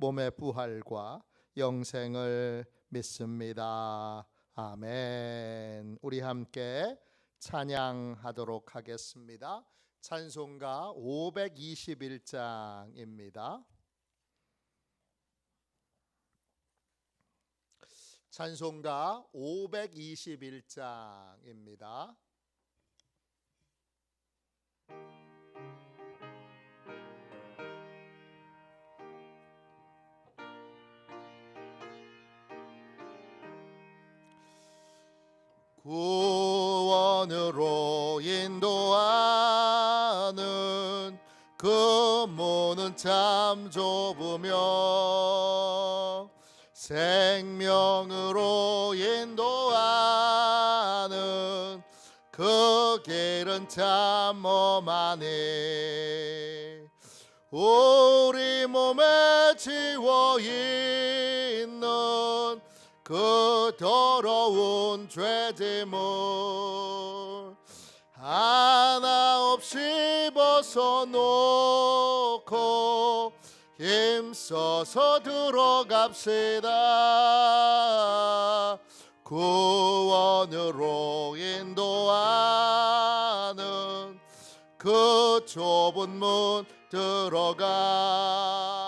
몸의 부활과 영생을 믿습니다. 아멘. 우리 함께 찬양하도록 하겠습니다. 찬송가 521장입니다. 찬송가 521장입니다. 구원으로 인도하는 그 문은 참 좁으며 생명으로 인도하는 그 길은 참 험하네 우리 몸에 지워 있는 그 더러운 죄짐을 하나 없이 벗어놓고 힘써서 들어갑시다. 구원으로 인도하는 그 좁은 문 들어가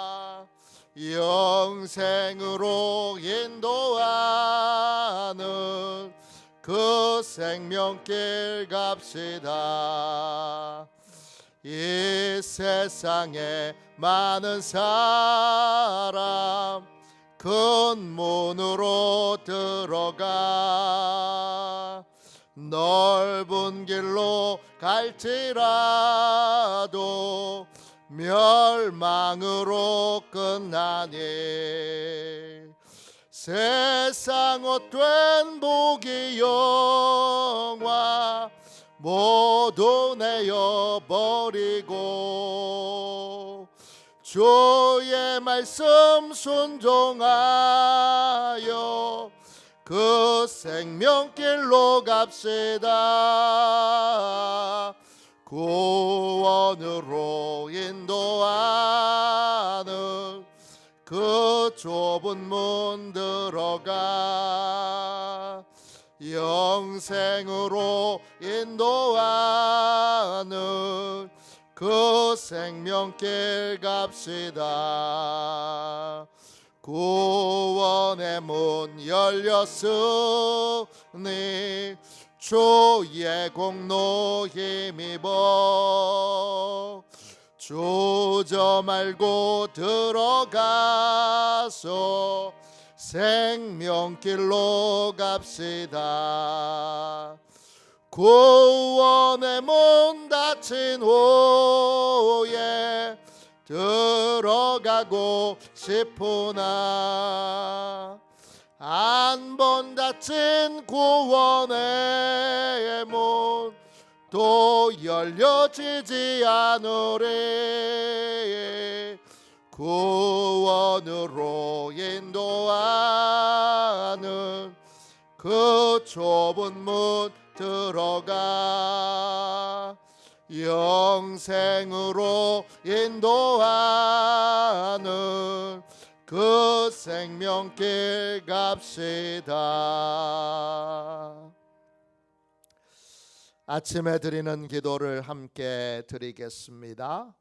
영생으로 인도하는 그 생명길 갑시다. 이 세상에 많은 사람 큰 문으로 들어가 넓은 길로 갈지라도 멸망으로 끝나니 세상 헛된 복이 영화 모두 내어버리고 주의 말씀 순종하여 그 생명길로 갑시다 구원으로 인도하는 그 좁은 문 들어가 영생으로 인도하는 그 생명길 갑시다. 구원의 문 열렸으니 주의 공로 힘입어. 주저 말고 들어가서 생명길로 갑시다. 구원의 문 닫힌 후에 들어가고 싶으나 한 번 닫힌 구원의 문 또 열려지지 않으리. 구원으로 인도하는 그 좁은 문 들어가 영생으로 인도하는 그 생명길 갑시다. 아침에 드리는 기도를 함께 드리겠습니다.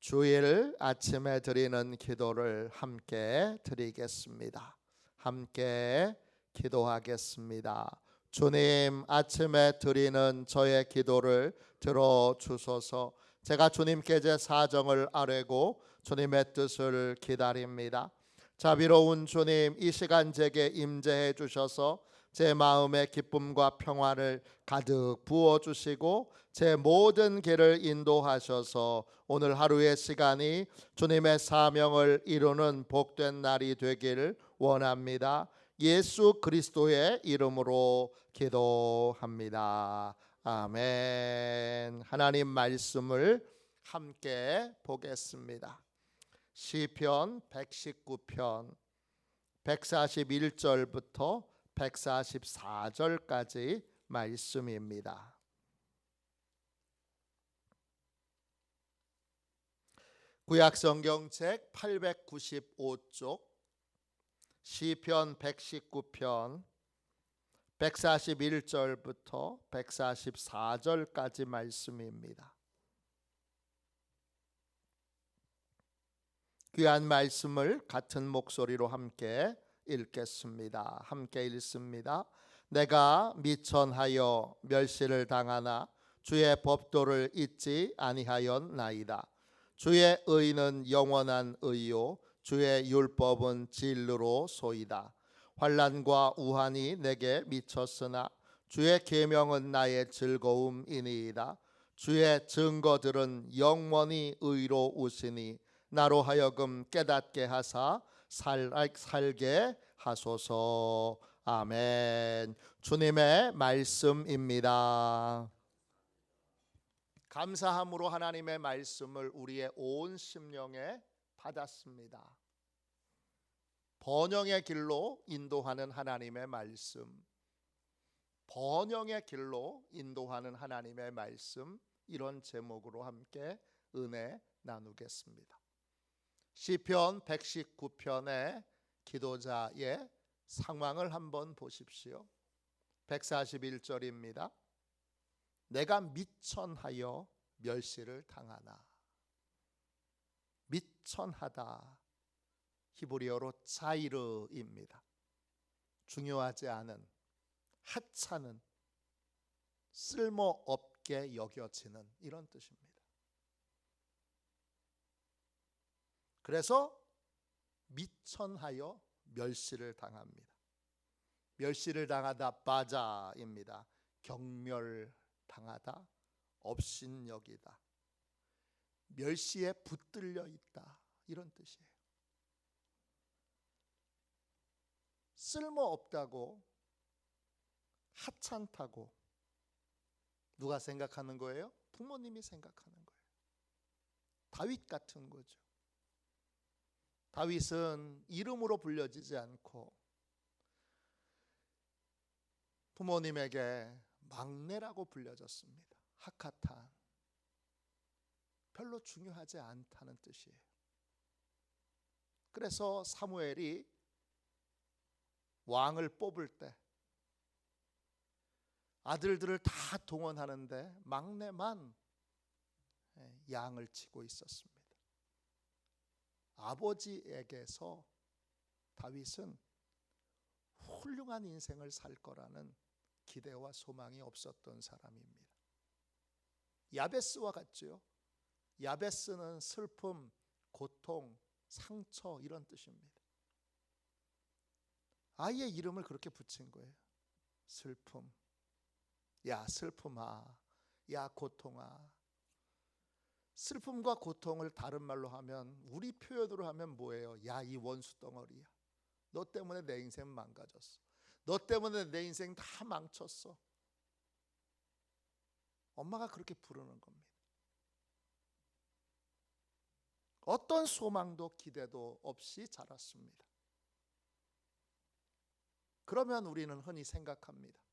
주일 아침에 드리는 기도를 함께 드리겠습니다. 함께 기도하겠습니다. 주님 아침에 드리는 저의 기도를 들어 주소서. 제가 주님께 제 사정을 아뢰고 주님의 뜻을 기다립니다. 자비로운 주님 이 시간 제게 임재해 주셔서 제 마음의 기쁨과 평화를 가득 부어 주시고 제 모든 길을 인도하셔서 오늘 하루의 시간이 주님의 사명을 이루는 복된 날이 되기를 원합니다. 예수 그리스도의 이름으로 기도합니다. 아멘. 하나님 말씀을 함께 보겠습니다. 시편 119편 141절부터 144절까지 말씀입니다. 구약 성경책 895쪽 시편 119편 141절부터 144절까지 말씀입니다. 귀한 말씀을 같은 목소리로 함께 읽겠습니다. 함께 읽습니다. 내가 미천하여 멸시를 당하나 주의 법도를 잊지 아니하였나이다. 주의 의는 영원한 의요 주의 율법은 진리로 소이다. 환란과 우환이 내게 미쳤으나 주의 계명은 나의 즐거움이니이다. 주의 증거들은 영원히 의로 우시니 나로 하여금 깨닫게 하사 살, 살게 하소서. 아멘. 주님의 말씀입니다. 감사함으로 하나님의 말씀을 우리의 온 심령에 받았습니다. 번영의 길로 인도하는 하나님의 말씀. 번영의 길로 인도하는 하나님의 말씀. 이런 제목으로 함께 은혜 나누겠습니다. 시편 119편의 기도자의 상황을 한번 보십시오. 141절입니다. 내가 미천하여 멸시를 당하나 미천하다 히브리어로 자이르입니다. 중요하지 않은 하찮은 쓸모없게 여겨지는 이런 뜻입니다. 그래서 미천하여 멸시를 당합니다. 멸시를 당하다 바자입니다. 경멸당하다 업신여기다 멸시에 붙들려 있다 이런 뜻이에요. 쓸모없다고 하찮다고 누가 생각하는 거예요? 부모님이 생각하는 거예요. 다윗 같은 거죠. 다윗은 이름으로 불려지지 않고 부모님에게 막내라고 불려졌습니다. 하카탄. 별로 중요하지 않다는 뜻이에요. 그래서 사무엘이 왕을 뽑을 때 아들들을 다 동원하는데 막내만 예, 양을 치고 있었습니다. 아버지에게서 다윗은 훌륭한 인생을 살 거라는 기대와 소망이 없었던 사람입니다. 야베스와 같죠. 야베스는 슬픔, 고통, 상처 이런 뜻입니다. 아이의 이름을 그렇게 붙인 거예요. 슬픔. 야, 슬픔아. 야, 고통아. 슬픔과 고통을 다른 말로 하면 우리 표현으로 하면 뭐예요? 야, 이 원수 덩어리야. 너 때문에 내 인생 망가졌어. 너 때문에 내 인생 다 망쳤어. 엄마가 그렇게 부르는 겁니다. 어떤 소망도 기대도 없이 자랐습니다. 그러면 우리는 흔히 생각합니다.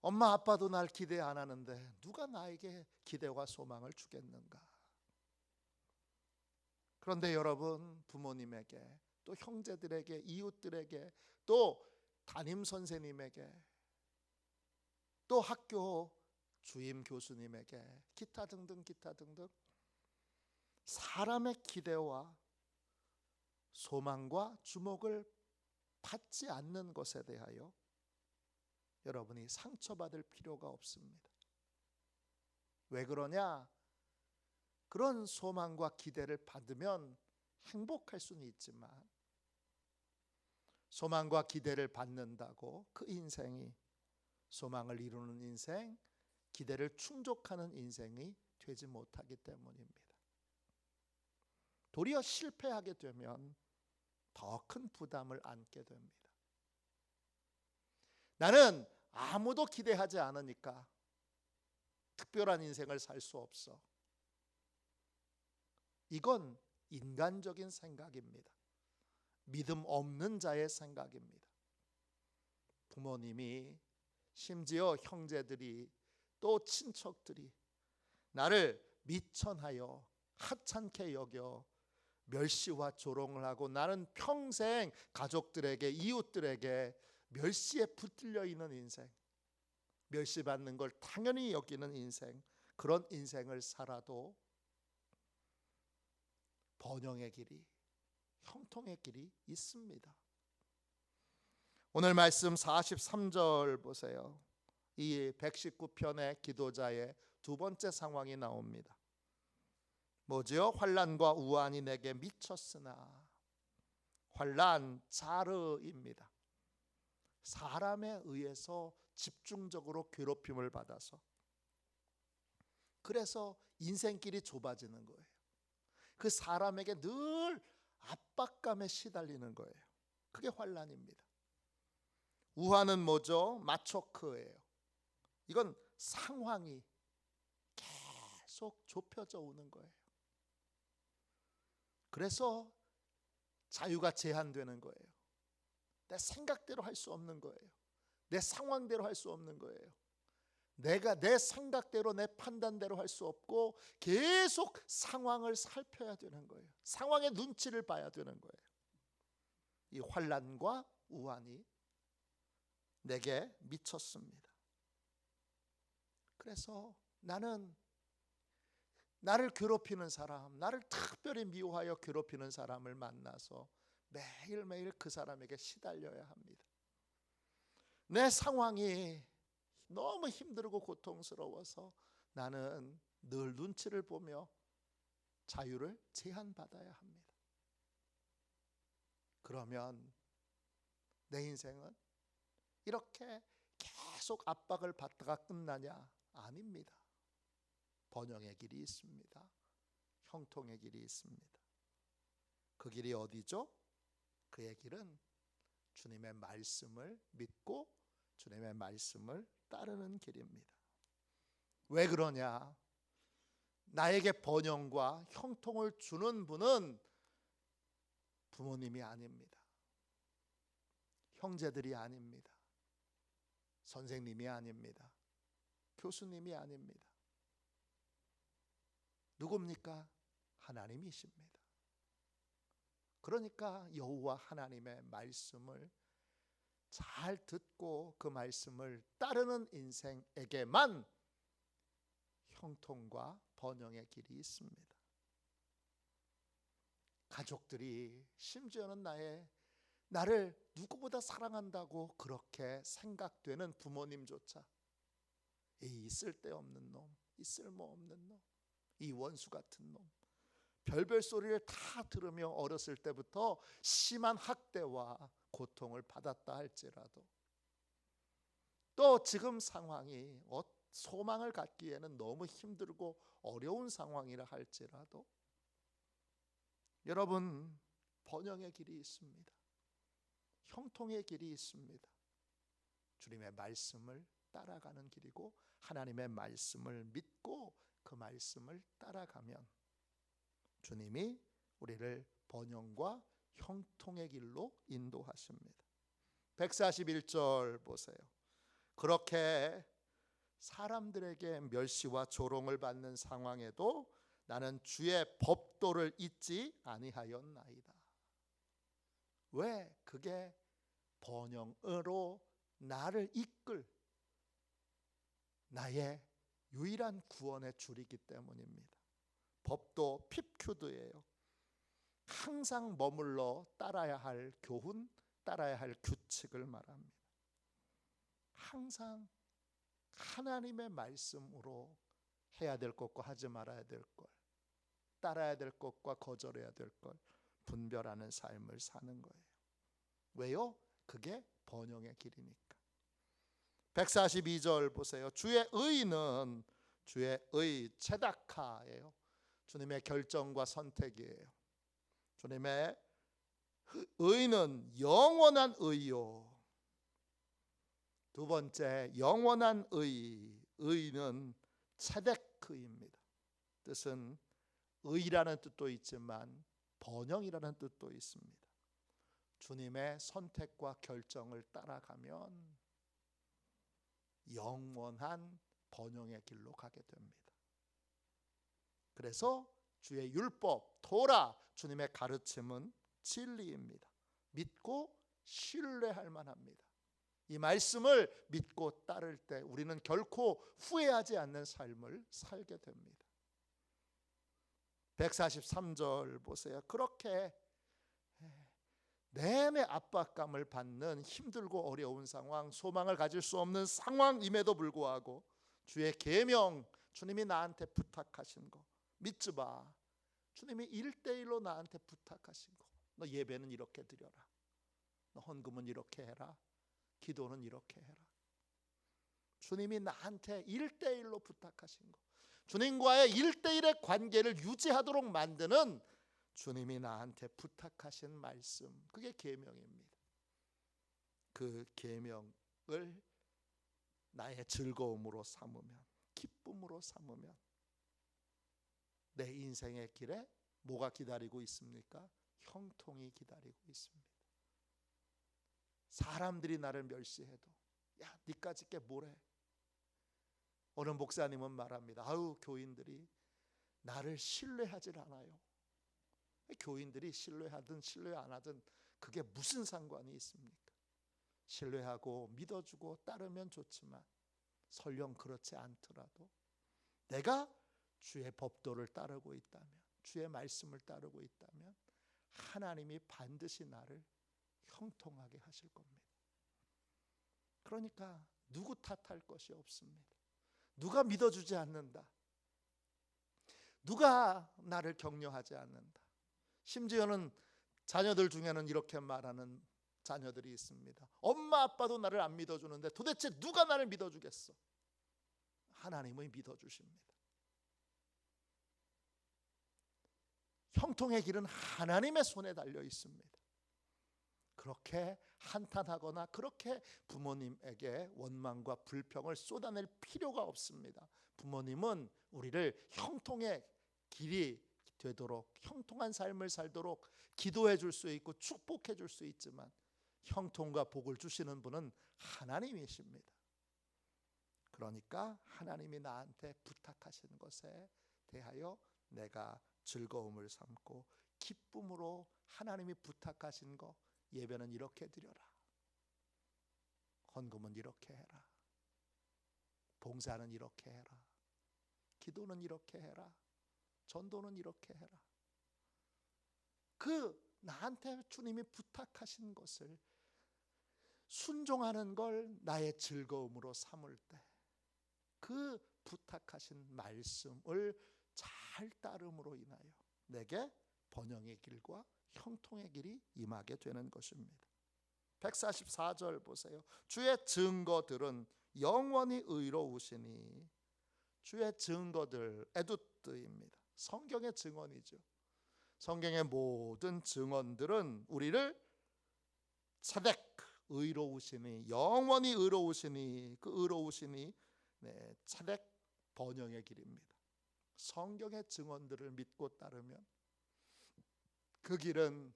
엄마 아빠도 날 기대 안 하는데 누가 나에게 기대와 소망을 주겠는가? 그런데 여러분 부모님에게 또 형제들에게 이웃들에게 또 담임 선생님에게 또 학교 주임 교수님에게 기타 등등 기타 등등 사람의 기대와 소망과 주목을 받지 않는 것에 대하여 여러분이 상처받을 필요가 없습니다. 왜 그러냐? 그런 소망과 기대를 받으면 행복할 수는 있지만 소망과 기대를 받는다고 그 인생이 소망을 이루는 인생, 기대를 충족하는 인생이 되지 못하기 때문입니다. 도리어 실패하게 되면 더 큰 부담을 안게 됩니다. 나는 아무도 기대하지 않으니까 특별한 인생을 살 수 없어. 이건 인간적인 생각입니다. 믿음 없는 자의 생각입니다. 부모님이 심지어 형제들이 또 친척들이 나를 미천하여 하찮게 여겨 멸시와 조롱을 하고 나는 평생 가족들에게 이웃들에게 멸시에 붙들려 있는 인생 멸시받는 걸 당연히 여기는 인생 그런 인생을 살아도 번영의 길이 형통의 길이 있습니다. 오늘 말씀 43절 보세요. 이 119편의 기도자의 두 번째 상황이 나옵니다. 뭐지요? 환란과 우환이 내게 미쳤으나 환란 자르입니다. 사람에 의해서 집중적으로 괴롭힘을 받아서 그래서 인생길이 좁아지는 거예요. 그 사람에게 늘 압박감에 시달리는 거예요. 그게 환란입니다. 우환은 뭐죠? 마초크예요. 이건 상황이 계속 좁혀져 오는 거예요. 그래서 자유가 제한되는 거예요. 내 생각대로 할 수 없는 거예요. 내 상황대로 할 수 없는 거예요. 내가 내 생각대로 내 판단대로 할 수 없고 계속 상황을 살펴야 되는 거예요. 상황의 눈치를 봐야 되는 거예요. 이 환란과 우환이 내게 미쳤습니다. 그래서 나는 나를 괴롭히는 사람, 나를 특별히 미워하여 괴롭히는 사람을 만나서 매일매일 그 사람에게 시달려야 합니다. 내 상황이 너무 힘들고 고통스러워서 나는 늘 눈치를 보며 자유를 제한받아야 합니다. 그러면 내 인생은 이렇게 계속 압박을 받다가 끝나냐? 아닙니다. 번영의 길이 있습니다. 형통의 길이 있습니다. 그 길이 어디죠? 그의 길은 주님의 말씀을 믿고 주님의 말씀을 따르는 길입니다. 왜 그러냐? 나에게 번영과 형통을 주는 분은 부모님이 아닙니다. 형제들이 아닙니다. 선생님이 아닙니다. 교수님이 아닙니다. 누굽니까? 하나님이십니다. 그러니까 여호와 하나님의 말씀을 잘 듣고 그 말씀을 따르는 인생에게만 형통과 번영의 길이 있습니다. 가족들이 심지어는 나의 나를 누구보다 사랑한다고 그렇게 생각되는 부모님조차 이 쓸데없는 놈, 이 쓸모없는 놈, 이 원수 같은 놈. 별별 소리를 다 들으며 어렸을 때부터 심한 학대와 고통을 받았다 할지라도 또 지금 상황이 어, 소망을 갖기에는 너무 힘들고 어려운 상황이라 할지라도 여러분 번영의 길이 있습니다. 형통의 길이 있습니다. 주님의 말씀을 따라가는 길이고 하나님의 말씀을 믿고 그 말씀을 따라가면 주님이 우리를 번영과 형통의 길로 인도하십니다. 141절 보세요. 그렇게 사람들에게 멸시와 조롱을 받는 상황에도 나는 주의 법도를 잊지 아니하였나이다. 왜 그게 번영으로 나를 이끌 나의 유일한 구원의 줄이기 때문입니다. 법도 핍큐드예요. 항상 머물러 따라야 할 교훈, 따라야 할 규칙을 말합니다. 항상 하나님의 말씀으로 해야 될 것과 하지 말아야 될 것, 따라야 될 것과 거절해야 될것 분별하는 삶을 사는 거예요. 왜요? 그게 번영의 길이니까. 142절 보세요. 주의 의는 주의 의 체다카예요. 주님의 결정과 선택이에요. 주님의 의는 영원한 의요. 두 번째 영원한 의. 의는 체데크입니다. 뜻은 의라는 뜻도 있지만 번영이라는 뜻도 있습니다. 주님의 선택과 결정을 따라가면 영원한 번영의 길로 가게 됩니다. 그래서 주의 율법, 토라, 주님의 가르침은 진리입니다. 믿고 신뢰할 만합니다. 이 말씀을 믿고 따를 때 우리는 결코 후회하지 않는 삶을 살게 됩니다. 143절 보세요. 그렇게 내내 압박감을 받는 힘들고 어려운 상황, 소망을 가질 수 없는 상황임에도 불구하고 주의 계명, 주님이 나한테 부탁하신 거 믿지 마. 주님이 일대일로 나한테 부탁하신 거. 너 예배는 이렇게 드려라. 너 헌금은 이렇게 해라. 기도는 이렇게 해라. 주님이 나한테 일대일로 부탁하신 거. 주님과의 일대일의 관계를 유지하도록 만드는 주님이 나한테 부탁하신 말씀. 그게 계명입니다. 그 계명을 나의 즐거움으로 삼으면 기쁨으로 삼으면 내 인생의 길에 뭐가 기다리고 있습니까? 형통이 기다리고 있습니다. 사람들이 나를 멸시해도 야, 니까지 게 뭐래? 어느 목사님은 말합니다. 아우 교인들이 나를 신뢰하질 않아요. 교인들이 신뢰하든 신뢰 안 하든 그게 무슨 상관이 있습니까? 신뢰하고 믿어주고 따르면 좋지만 설령 그렇지 않더라도 내가 주의 법도를 따르고 있다면 주의 말씀을 따르고 있다면 하나님이 반드시 나를 형통하게 하실 겁니다. 그러니까 누구 탓할 것이 없습니다. 누가 믿어주지 않는다. 누가 나를 격려하지 않는다. 심지어는 자녀들 중에는 이렇게 말하는 자녀들이 있습니다. 엄마 아빠도 나를 안 믿어주는데 도대체 누가 나를 믿어주겠어? 하나님의 믿어주십니다. 형통의 길은 하나님의 손에 달려 있습니다. 그렇게 한탄하거나 그렇게 부모님에게 원망과 불평을 쏟아낼 필요가 없습니다. 부모님은 우리를 형통의 길이 되도록 형통한 삶을 살도록 기도해 줄 수 있고 축복해 줄 수 있지만 형통과 복을 주시는 분은 하나님이십니다. 그러니까 하나님이 나한테 부탁하시는 것에 대하여 내가 즐거움을 삼고 기쁨으로 하나님이 부탁하신 거 예배는 이렇게 드려라. 헌금은 이렇게 해라. 봉사는 이렇게 해라. 기도는 이렇게 해라. 전도는 이렇게 해라. 그 나한테 주님이 부탁하신 것을 순종하는 걸 나의 즐거움으로 삼을 때 그 부탁하신 말씀을 잘 따름으로 인하여 내게 번영의 길과 형통의 길이 임하게 되는 것입니다. 144절 보세요. 주의 증거들은 영원히 의로우시니 주의 증거들 에두트입니다. 성경의 증언이죠. 성경의 모든 증언들은 우리를 차덱 의로우시니 영원히 의로우시니 그 의로우시니 네, 차덱 번영의 길입니다. 성경의 증언들을 믿고 따르면 그 길은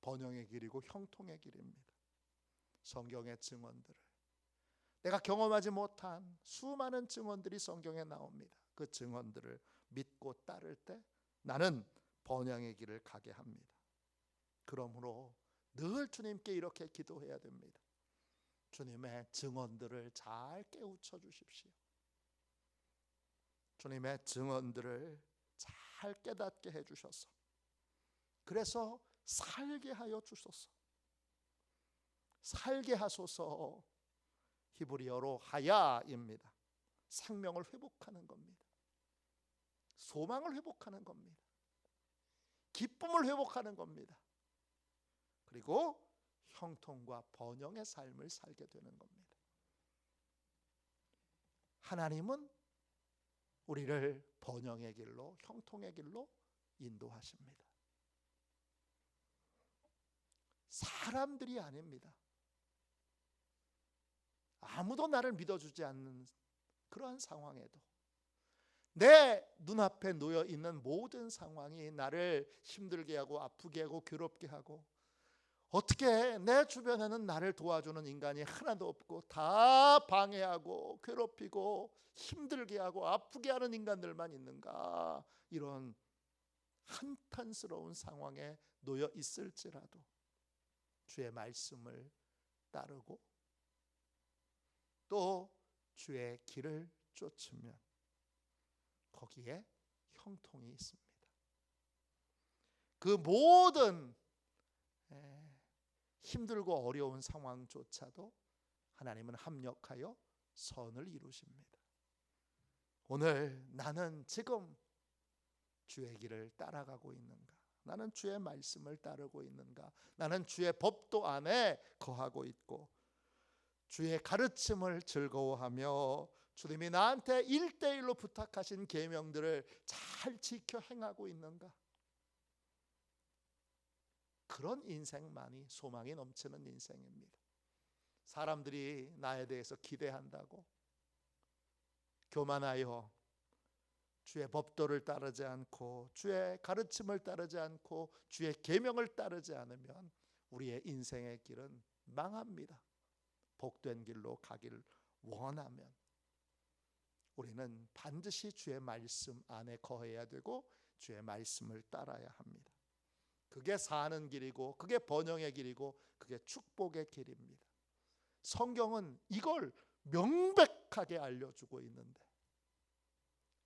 번영의 길이고 형통의 길입니다. 성경의 증언들을 내가 경험하지 못한 수많은 증언들이 성경에 나옵니다. 그 증언들을 믿고 따를 때 나는 번영의 길을 가게 합니다. 그러므로 늘 주님께 이렇게 기도해야 됩니다. 주님의 증언들을 잘 깨우쳐 주십시오. 주님의 증언들을 잘 깨닫게 해 주셔서 그 그래서 살게 하여 주소서. 살게 하소서. 히브리어로 하야입니다. 생명을 회복하는 겁니다. 소망을 회복하는 겁니다. 기쁨을 회복하는 겁니다. 그리고 형통과 번영의 삶을 살게 되는 겁니다. 하나님은 우리를 번영의 길로 형통의 길로 인도하십니다. 사람들이 아닙니다. 아무도 나를 믿어주지 않는 그러한 상황에도 내 눈앞에 놓여 있는 모든 상황이 나를 힘들게 하고 아프게 하고 괴롭게 하고 어떻게 내 주변에는 나를 도와주는 인간이 하나도 없고 다 방해하고 괴롭히고 힘들게 하고 아프게 하는 인간들만 있는가 이런 한탄스러운 상황에 놓여 있을지라도 주의 말씀을 따르고 또 주의 길을 쫓으면 거기에 형통이 있습니다. 그 모든 힘들고 어려운 상황조차도 하나님은 합력하여 선을 이루십니다. 오늘 나는 지금 주의 길을 따라가고 있는가? 나는 주의 말씀을 따르고 있는가? 나는 주의 법도 안에 거하고 있고 주의 가르침을 즐거워하며 주님이 나한테 일대일로 부탁하신 계명들을 잘 지켜 행하고 있는가? 그런 인생만이 소망이 넘치는 인생입니다. 사람들이 나에 대해서 기대한다고 교만하여 주의 법도를 따르지 않고 주의 가르침을 따르지 않고 주의 계명을 따르지 않으면 우리의 인생의 길은 망합니다. 복된 길로 가길 원하면 우리는 반드시 주의 말씀 안에 거해야 되고 주의 말씀을 따라야 합니다. 그게 사는 길이고 그게 번영의 길이고 그게 축복의 길입니다. 성경은 이걸 명백하게 알려주고 있는데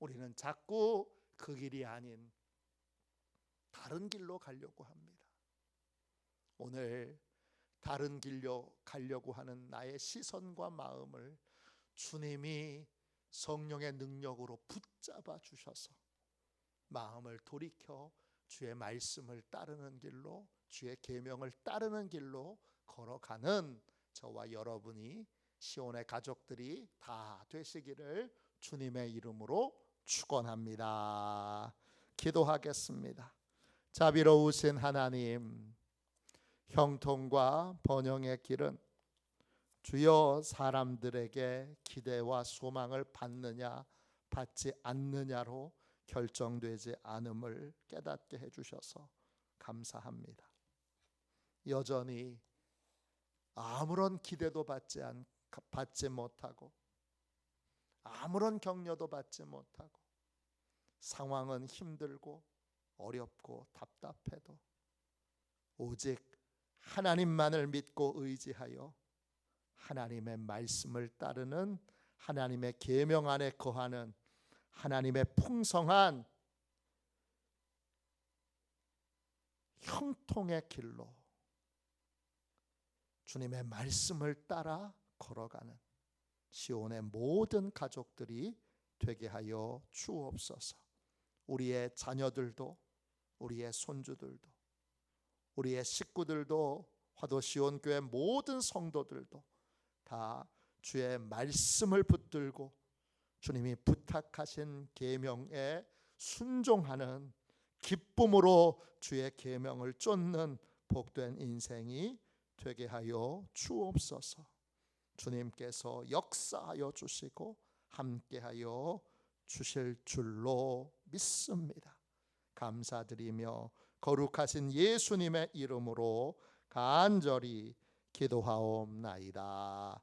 우리는 자꾸 그 길이 아닌 다른 길로 가려고 합니다. 오늘 다른 길로 가려고 하는 나의 시선과 마음을 주님이 성령의 능력으로 붙잡아 주셔서 마음을 돌이켜 주의 말씀을 따르는 길로 주의 계명을 따르는 길로 걸어가는 저와 여러분이 시온의 가족들이 다 되시기를 주님의 이름으로 축원합니다. 기도하겠습니다. 자비로우신 하나님 형통과 번영의 길은 주여 사람들에게 기대와 소망을 받느냐 받지 않느냐로 결정되지 않음을 깨닫게 해주셔서 감사합니다. 여전히 아무런 기대도 받지 않 받지 못하고 아무런 격려도 받지 못하고 상황은 힘들고 어렵고 답답해도 오직 하나님만을 믿고 의지하여 하나님의 말씀을 따르는 하나님의 계명 안에 거하는 하나님의 풍성한 형통의 길로 주님의 말씀을 따라 걸어가는 시온의 모든 가족들이 되게 하여 주옵소서. 우리의 자녀들도 우리의 손주들도 우리의 식구들도 화도 시온 교회 모든 성도들도 다 주의 말씀을 붙들고 주님이 부탁하신 계명에 순종하는 기쁨으로 주의 계명을 쫓는 복된 인생이 되게 하여 주옵소서. 주님께서 역사하여 주시고 함께하여 주실 줄로 믿습니다. 감사드리며 거룩하신 예수님의 이름으로 간절히 기도하옵나이다.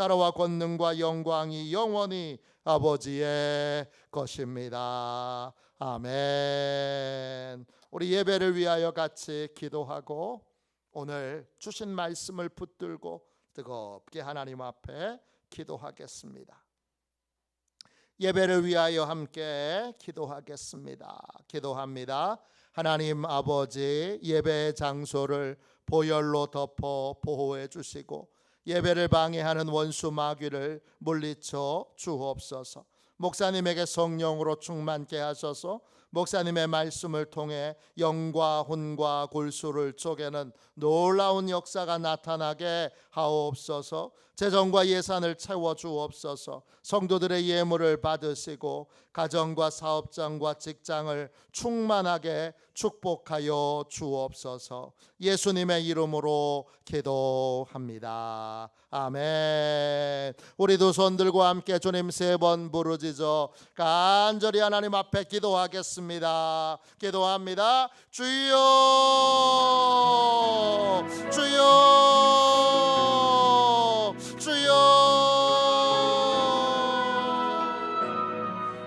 나라와 권능과 영광이 영원히 아버지의 것입니다. 아멘. 우리 예배를 위하여 같이 기도하고 오늘 주신 말씀을 붙들고 뜨겁게 하나님 앞에 기도하겠습니다. 예배를 위하여 함께 기도하겠습니다. 기도합니다. 하나님 아버지 예배 장소를 보혈로 덮어 보호해 주시고 예배를 방해하는 원수 마귀를 물리쳐 주옵소서. 목사님에게 성령으로 충만케 하셔서 목사님의 말씀을 통해 영과 혼과 골수를 쪼개는 놀라운 역사가 나타나게 하옵소서. 재정과 예산을 채워 주옵소서. 성도들의 예물을 받으시고 가정과 사업장과 직장을 충만하게 축복하여 주옵소서. 예수님의 이름으로 기도합니다. 아멘. 우리 두손 들고 함께 주님 세 번 부르짖어 간절히 하나님 앞에 기도하겠 믿습니다. 기도합니다. 주여! 주여!